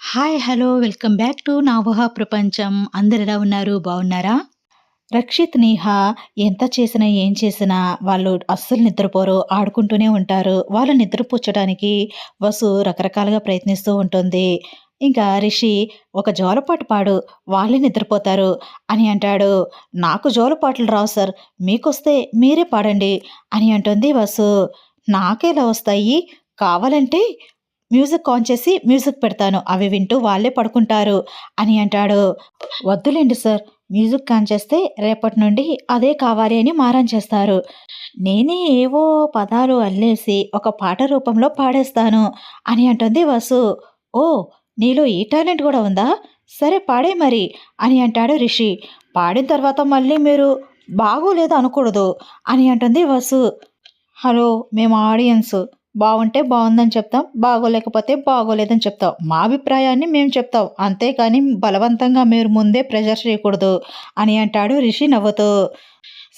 Hi hello welcome back to నావహ ప్రపంచం అందరు ఎలా ఉన్నారు? బాగున్నారా? రక్షిత్ నేహ ఎంత చేసినా ఏం చేసినా వాళ్ళు అస్సలు నిద్రపోరు ఆడుకుంటూనే ఉంటారు. వాళ్ళు నిద్రపుచ్చడానికి వసు రకరకాలుగా ప్రయత్నిస్తూ ఉంటుంది. ఇంకా రిషి ఒక జోలపాటు పాడు వాళ్ళే నిద్రపోతారు అని అంటాడు. నాకు జోలపాటలు రావు సార్ మీకొస్తే మీరే పాడండి అని అంటుంది వసు. నాకేలా వస్తాయి. కావాలంటే మ్యూజిక్ ఆన్ చేసి మ్యూజిక్ పెడతాను. అవి వింటూ వాళ్ళే పడుకుంటారు అని అంటాడు. వద్దులేండి సార్ మ్యూజిక్ ఆన్ చేస్తే రేపటి నుండి అదే కావాలి అని మారం చేస్తారు. నేనే ఏవో పదాలు అల్లేసి ఒక పాట రూపంలో పాడేస్తాను అని అంటుంది వసు. ఓ నీలో ఈ టాలెంట్ కూడా ఉందా? సరే పాడే మరి అని అంటాడు రిషి. పాడిన తర్వాత మళ్ళీ మీరు బాగోలేదు అనకూడదు అని అంటుంది వసు. హలో మేము ఆడియన్స్. బాగుంటే బాగుందని చెప్తాం బాగోలేకపోతే బాగోలేదని చెప్తాం. మా అభిప్రాయాన్ని మేము చెప్తాం. అంతేకాని బలవంతంగా మీరు ముందే ప్రెజర్ చేయకూడదు అని అంటాడు రిషి నవ్వుతూ.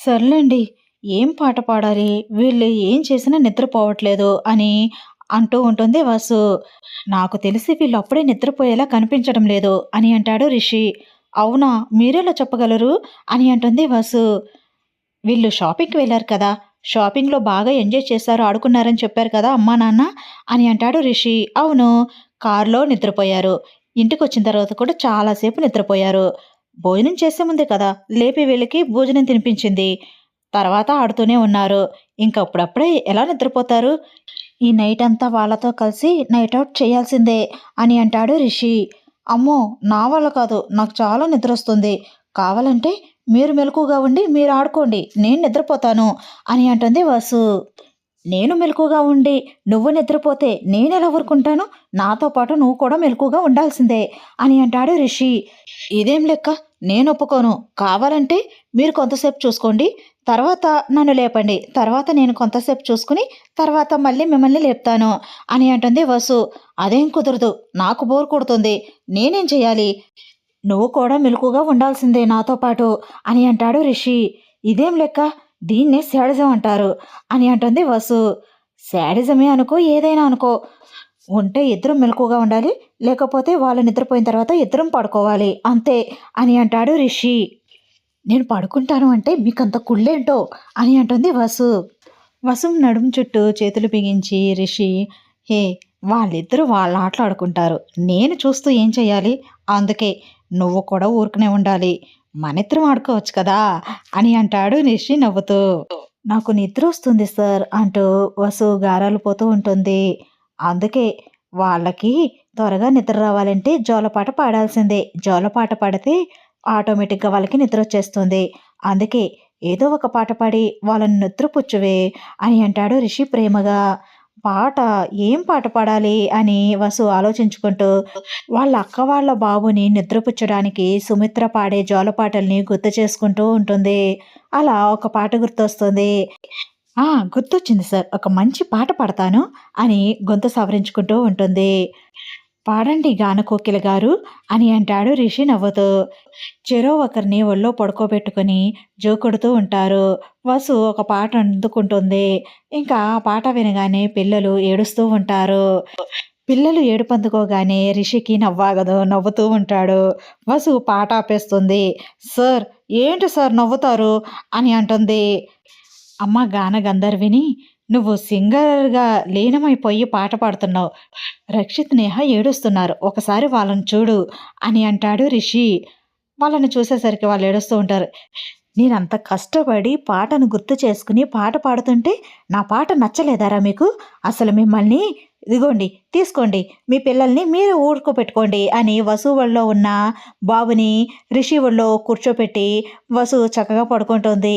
సర్లేండి ఏం పాట పాడాలి? వీళ్ళు ఏం చేసినా నిద్రపోవట్లేదు అని అంటూ ఉంటుంది వాసు. నాకు తెలిసి వీళ్ళు అప్పుడే నిద్రపోయేలా కనిపించడం లేదు అని అంటాడు రిషి. అవునా మీరెలా చెప్పగలరు? అని అంటుంది వాసు. వీళ్ళు షాపింగ్కి వెళ్ళారు కదా షాపింగ్లో బాగా ఎంజాయ్ చేశారు ఆడుకున్నారని చెప్పారు కదా అమ్మా నాన్న అని అంటాడు రిషి. అవును కారులో నిద్రపోయారు. ఇంటికి వచ్చిన తర్వాత కూడా చాలాసేపు నిద్రపోయారు. భోజనం చేసే ముందే కదా లేపి వీళ్ళకి భోజనం తినిపించింది. తర్వాత ఆడుతూనే ఉన్నారు. ఇంకప్పుడప్పుడే ఎలా నిద్రపోతారు? ఈ నైట్ అంతా వాళ్ళతో కలిసి నైట్ అవుట్ చేయాల్సిందే అని అంటాడు రిషి. అమ్మో నా వల్ల కాదు నాకు చాలా నిద్ర వస్తుంది కావాలంటే మీరు మెలకుగా ఉండి మీరు ఆడుకోండి నేను నిద్రపోతాను అని అంటుంది వాసు. నేను మెలకుగా ఉండి నువ్వు నిద్రపోతే నేను ఎలా ఊరుకుంటాను? నాతో పాటు నువ్వు కూడా మెలకుగా ఉండాల్సిందే అని అంటాడు రిషి. ఇదేం లెక్క? నేను ఒప్పుకోను. కావాలంటే మీరు కొంతసేపు చూసుకోండి తర్వాత నన్ను లేపండి తర్వాత నేను కొంతసేపు చూసుకుని తర్వాత మళ్ళీ మిమ్మల్ని లేపుతాను అని అంటుంది వసు. అదేం కుదరదు నాకు బోర్ కొడుతుంది నేనేం చేయాలి? నువ్వు కూడా మెలకుగా ఉండాల్సిందే నాతో పాటు అని అంటాడు రిషి. ఇదేం లెక్క? దీన్నే శాడిజం అంటారు అని అంటుంది వసు. శాడిజమే అనుకో ఏదైనా అనుకో. ఉంటే ఇద్దరం మెలకుగా ఉండాలి లేకపోతే వాళ్ళు నిద్రపోయిన తర్వాత ఇద్దరం పడుకోవాలి అంతే అని అంటాడు రిషి. నేను పడుకుంటాను అంటే మీకంత కుళ్ళేంటో అని అంటుంది వసు. వసు నడుము చుట్టూ చేతులు బిగించి రిషి హే వాళ్ళిద్దరూ వాళ్ళ ఆటలు ఆడుకుంటారు. నేను చూస్తూ ఏం చేయాలి అందుకే నువ్వు కూడా ఊరుకునే ఉండాలి. మనిద్దరం ఆడుకోవచ్చు కదా? అని అంటాడు నిషి నవ్వుతూ. నాకు నిద్ర వస్తుంది సార్ అంటూ వసు గారాలు పోతూ ఉంటుంది. అందుకే వాళ్ళకి త్వరగా నిద్ర రావాలంటే జోలపాట పాడాల్సిందే. జోలపాట పాడితే ఆటోమేటిక్గా వాళ్ళకి నిద్ర వచ్చేస్తుంది. అందుకే ఏదో ఒక పాట పాడి వాళ్ళని నిద్రపుచ్చువే అని అంటాడు రిషి ప్రేమగా. పాట ఏం పాట పాడాలి అని వసు ఆలోచించుకుంటూ వాళ్ళ అక్క వాళ్ళ బాబుని నిద్రపుచ్చడానికి సుమిత్ర పాడే జోలపాటల్ని గుర్తు చేసుకుంటూ ఉంటుంది. అలా ఒక పాట గుర్తొస్తుంది. ఆ గుర్తొచ్చింది సార్. ఒక మంచి పాట పాడతాను అని గొంతు సవరించుకుంటూ ఉంటుంది. పాడండి గానకోకిల గారు అని అంటాడు రిషి నవ్వుతూ. చెరో ఒకరిని ఒళ్ళో పడుకోబెట్టుకుని జోకొడుతూ ఉంటారు. వసు ఒక పాట అందుకుంటుంది. ఇంకా ఆ పాట వినగానే పిల్లలు ఏడుస్తూ ఉంటారు. పిల్లలు ఏడుపందుకోగానే రిషికి నవ్వాగదు నవ్వుతూ ఉంటాడు. వసు పాట ఆపేస్తుంది. సార్ ఏంటి సార్ నవ్వుతారు? అని అంటుంది. అమ్మ గాన గంధర్విని నువ్వు సింగర్గా లీనమైపోయి పాట పాడుతున్నావు. రక్షిత్ నేహ ఏడుస్తున్నారు. ఒకసారి వాళ్ళని చూడు అని అంటాడు రిషి. వాళ్ళని చూసేసరికి వాళ్ళు ఏడుస్తూ ఉంటారు. నేనంత కష్టపడి పాటను గుర్తు చేసుకుని పాట పాడుతుంటే నా పాట నచ్చలేదారా మీకు? అసలు మిమ్మల్ని ఇదిగోండి తీసుకోండి మీ పిల్లల్ని మీరు ఊరుకోపెట్టుకోండి అని వసువుల్లో ఉన్న బాబుని రిషి కూర్చోపెట్టి వసు చక్కగా పడుకుంటుంది.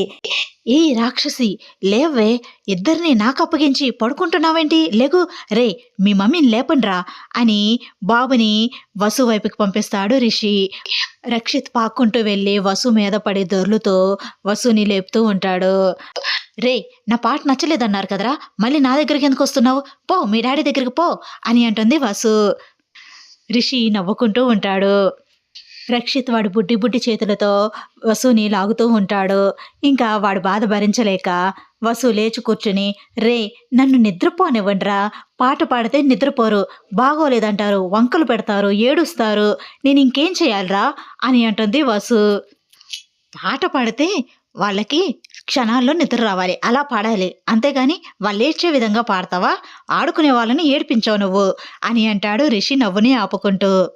ఏ రాక్షసి లేవే ఇద్దరిని నాకు అప్పగించి పడుకుంటున్నావేంటి? లేగు రే మీ మమ్మీని లేపండ్రా అని బాబుని వసు వైపుకి పంపిస్తాడు రిషి. రక్షిత్ పాక్కుంటూ వెళ్ళి వసు మీద పడి దొర్లుతో వసుని లేపుతూ ఉంటాడు. రే నా పాట నచ్చలేదన్నారు కదరా మళ్ళీ నా దగ్గరికి ఎందుకు వస్తున్నావు? పో మీ డాడీ దగ్గరికి పో అని అంటుంది వసు. రిషి నవ్వుకుంటూ ఉంటాడు. రక్షిత్ వాడు బుడ్డి బుడ్డి చేతులతో వసుని లాగుతూ ఉంటాడు. ఇంకా వాడు బాధ భరించలేక వసు లేచి కూర్చుని రే నన్ను నిద్రపోనివ్వండిరా. పాట పాడితే నిద్రపోరు. బాగోలేదంటారు. వంకలు పెడతారు. ఏడుస్తారు. నేను ఇంకేం చేయాలిరా? అని అంటుంది వసు. పాట పాడితే వాళ్ళకి క్షణాల్లో నిద్ర రావాలి. అలా పాడాలి. అంతేగాని వాళ్ళు ఏడ్చే విధంగా పాడతావా? ఆడుకునే వాళ్ళని ఏడిపించావు నువ్వు అని అంటాడు రిషి నవ్వుని ఆపుకుంటూ.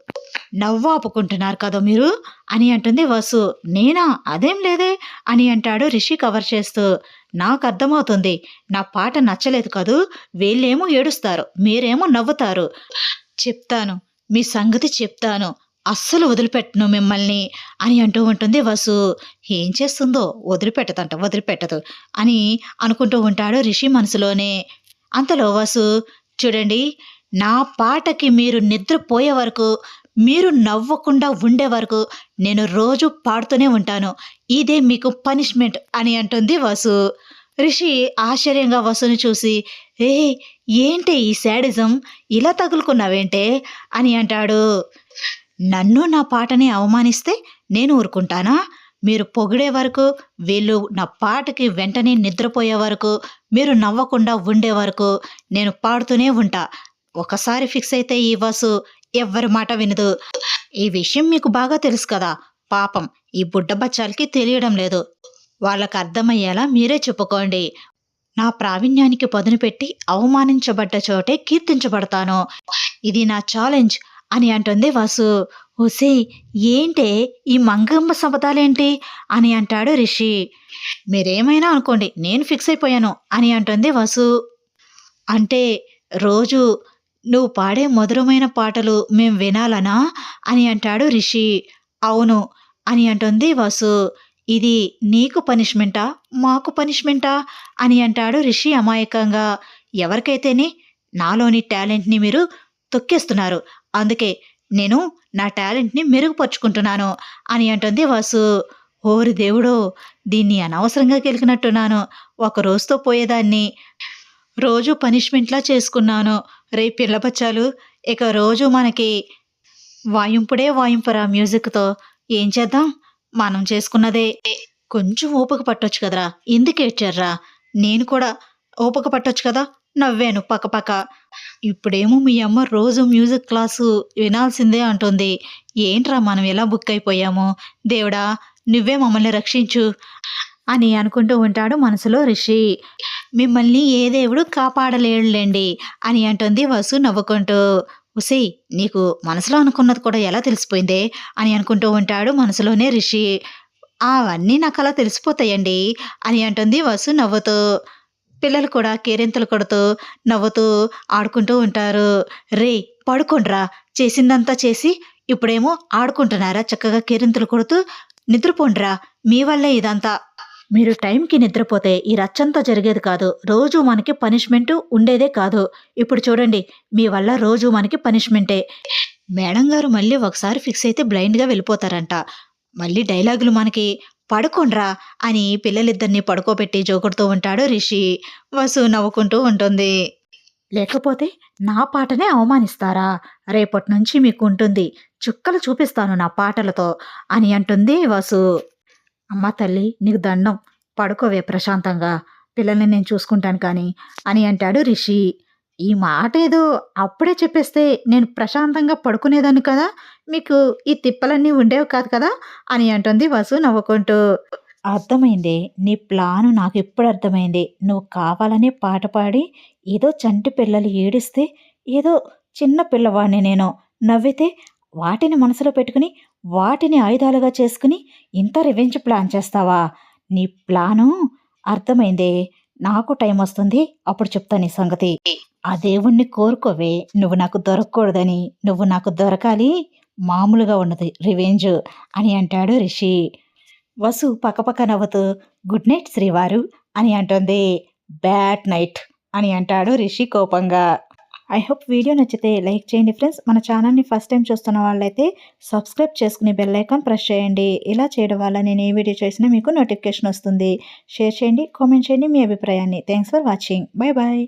నవ్వు ఆపుకుంటున్నారు కదా మీరు? అని అంటుంది వసు. నేనా? అదేం లేదే? అని అంటాడు రిషి కవర్ చేస్తూ. నాకు అర్థమవుతుంది. నా పాట నచ్చలేదు కదూ? వీళ్ళేమో ఏడుస్తారు. మీరేమో నవ్వుతారు. చెప్తాను. మీ సంగతి చెప్తాను. అస్సలు వదిలిపెట్టను మిమ్మల్ని అని అంటూ ఉంటుంది వసు. ఏం చేస్తుందో? వదిలిపెట్టదంట వదిలిపెట్టదు అని అనుకుంటూ ఉంటాడు రిషి మనసులోనే. అంతలో వసు చూడండి నా పాటకి మీరు నిద్రపోయే వరకు మీరు నవ్వకుండా ఉండే వరకు నేను రోజు పాడుతూనే ఉంటాను. ఇదే మీకు పనిష్మెంట్ అని అంటుంది వసు. రిషి ఆశ్చర్యంగా వసుని చూసి ఏ ఏంటి ఈ శాడిజం? ఇలా తగులుకున్నావేంటే? అని అంటాడు. నన్ను నా పాటని అవమానిస్తే నేను ఊరుకుంటానా? మీరు పొగిడే వరకు వీళ్ళు నా పాటకి వెంటనే నిద్రపోయే వరకు మీరు నవ్వకుండా ఉండే వరకు నేను పాడుతూనే ఉంటా. ఒకసారి ఫిక్స్ అయితే ఈ వసు ఎవ్వరి మాట వినదు. ఈ విషయం మీకు బాగా తెలుసు కదా. పాపం ఈ బుడ్డ బచ్చాలకి తెలియడం లేదు. వాళ్ళకు అర్థమయ్యేలా మీరే చెప్పుకోండి. నా ప్రావీణ్యానికి పదును పెట్టి అవమానించబడ్డ చోటే కీర్తించబడతాను. ఇది నా ఛాలెంజ్. అని అంటుంది వాసు. ఒసే ఏంటే? ఈ మంగమ్మ శపథాలేంటి? అని అంటాడు రిషి. మీరేమైనా అనుకోండి నేను ఫిక్స్ అయిపోయాను అని అంటుంది వసు. అంటే రోజు నువ్వు పాడే మధురమైన పాటలు మేం వినాలనా? అని అంటాడు రిషి. అవును అని అంటుంది వసు. ఇది నీకు పనిష్మెంటా? మాకు పనిష్మెంటా? అని అంటాడు రిషి అమాయకంగా. ఎవరికైతేనే నాలోని టాలెంట్ని మీరు తొక్కేస్తున్నారు. అందుకే నేను నా టాలెంట్ని మెరుగుపరుచుకుంటున్నాను అని అంటుంది వాసు. ఓరి దేవుడో దీన్ని అనవసరంగా గెలికినట్టున్నాను ఒక రోజుతో పోయేదాన్ని. రోజు పనిష్మెంట్లా చేసుకున్నాను. రే పిల్లబచ్చాలు. ఇక రోజు మనకి వాయింపుడే వాయింపురా మ్యూజిక్తో. ఏం చేద్దాం? మనం చేసుకున్నదే. కొంచెం ఓపిక పట్టొచ్చు కదరా. ఎందుకు ఏడ్చారా నేను కూడా ఓపిక పట్టొచ్చు కదా? నవ్వాను పక్కపక్క ఇప్పుడేమో మీ అమ్మ రోజు మ్యూజిక్ క్లాసు వినాల్సిందే అంటుంది. ఏంట్రా మనం ఎలా బుక్ అయిపోయాము? దేవుడా నువ్వే మమ్మల్ని రక్షించు అని అనుకుంటూ ఉంటాడు మనసులో రిషి. మిమ్మల్ని ఏ దేవుడు కాపాడలేడులేండి అని అంటుంది వసు నవ్వుకుంటూ. ఉసే నీకు మనసులో అనుకున్నది కూడా ఎలా తెలిసిపోయిందే? అని అనుకుంటూ ఉంటాడు మనసులోనే రిషి. అవన్నీ నాకు అలా తెలిసిపోతాయండి అని అంటుంది వసు నవ్వుతూ. పిల్లలు కూడా కేరింతలు కొడుతూ నవ్వుతూ ఆడుకుంటూ ఉంటారు. రే పడుకోండ్రా. చేసిందంతా చేసి ఇప్పుడేమో ఆడుకుంటున్నారా? చక్కగా కేరింతలు కొడుతూ నిద్రపోండ్రా. మీ వల్లే ఇదంతా. మీరు టైంకి నిద్రపోతే ఈ రచ్చంతా జరిగేది కాదు. రోజు మనకి పనిష్మెంట్ ఉండేదే కాదు. ఇప్పుడు చూడండి మీ వల్ల రోజు మనకి పనిష్మెంటే. మేడం గారు మళ్ళీ ఒకసారి ఫిక్స్ అయితే బ్లైండ్గా వెళ్ళిపోతారంట. మళ్ళీ డైలాగులు మనకి పడుకోండ్రా అని పిల్లలిద్దరిని పడుకోబెట్టి జోకుడుతూ ఉంటాడు రిషి. వసు నవ్వుకుంటూ ఉంటుంది. లేకపోతే నా పాటనే అవమానిస్తారా? రేపటి నుంచి మీకు ఉంటుంది చుక్కలు చూపిస్తాను నా పాటలతో అని అంటుంది వసు. అమ్మ తల్లి నీకు దండం. పడుకోవే ప్రశాంతంగా. పిల్లల్ని నేను చూసుకుంటాను కానీ అని అంటాడు రిషి. ఈ మాట ఏదో అప్పుడే చెప్పేస్తే నేను ప్రశాంతంగా పడుకునేదాన్ని కదా? మీకు ఈ తిప్పలన్నీ ఉండేవి కాదు కదా? అని అంటుంది వసు నవ్వుకుంటూ. అర్థమైంది నీ ప్లాను నాకు ఇప్పుడు అర్థమైంది. నువ్వు కావాలనే పాట పాడి ఏదో చంటి పిల్లలు ఏడిస్తే ఏదో చిన్న పిల్లవాడిని నేను నవ్వితే వాటిని మనసులో పెట్టుకుని వాటిని ఆయుధాలుగా చేసుకుని ఇంత రివెంజ్ ప్లాన్ చేస్తావా? నీ ప్లాను అర్థమైందే. నాకు టైం వస్తుంది అప్పుడు చెప్తాను నీ సంగతి. ఆ దేవుణ్ణి కోరుకోవే. నువ్వు నాకు దొరకకూడదని. నువ్వు నాకు దొరకాలి. మామూలుగా ఉన్నది. రివెంజ్ అని అంటాడు రిషి. వసు పక్కపక్క నవ్వుతూ గుడ్ నైట్ శ్రీవారు అని అంటుంది. బ్యాడ్ నైట్ అని అంటాడు రిషి కోపంగా. ఐ హోప్ వీడియో నచ్చితే లైక్ చేయండి ఫ్రెండ్స్. మన ఛానల్ని ఫస్ట్ టైం చూస్తున్న వాళ్ళైతే సబ్స్క్రైబ్ చేసుకుని బెల్ ఐకాన్ ప్రెస్ చేయండి. ఇలా చేయడం వల్ల నేను ఏ వీడియో చేసినా మీకు నోటిఫికేషన్ వస్తుంది. షేర్ చేయండి కామెంట్ చేయండి మీ అభిప్రాయాన్ని. Thanks for watching bye bye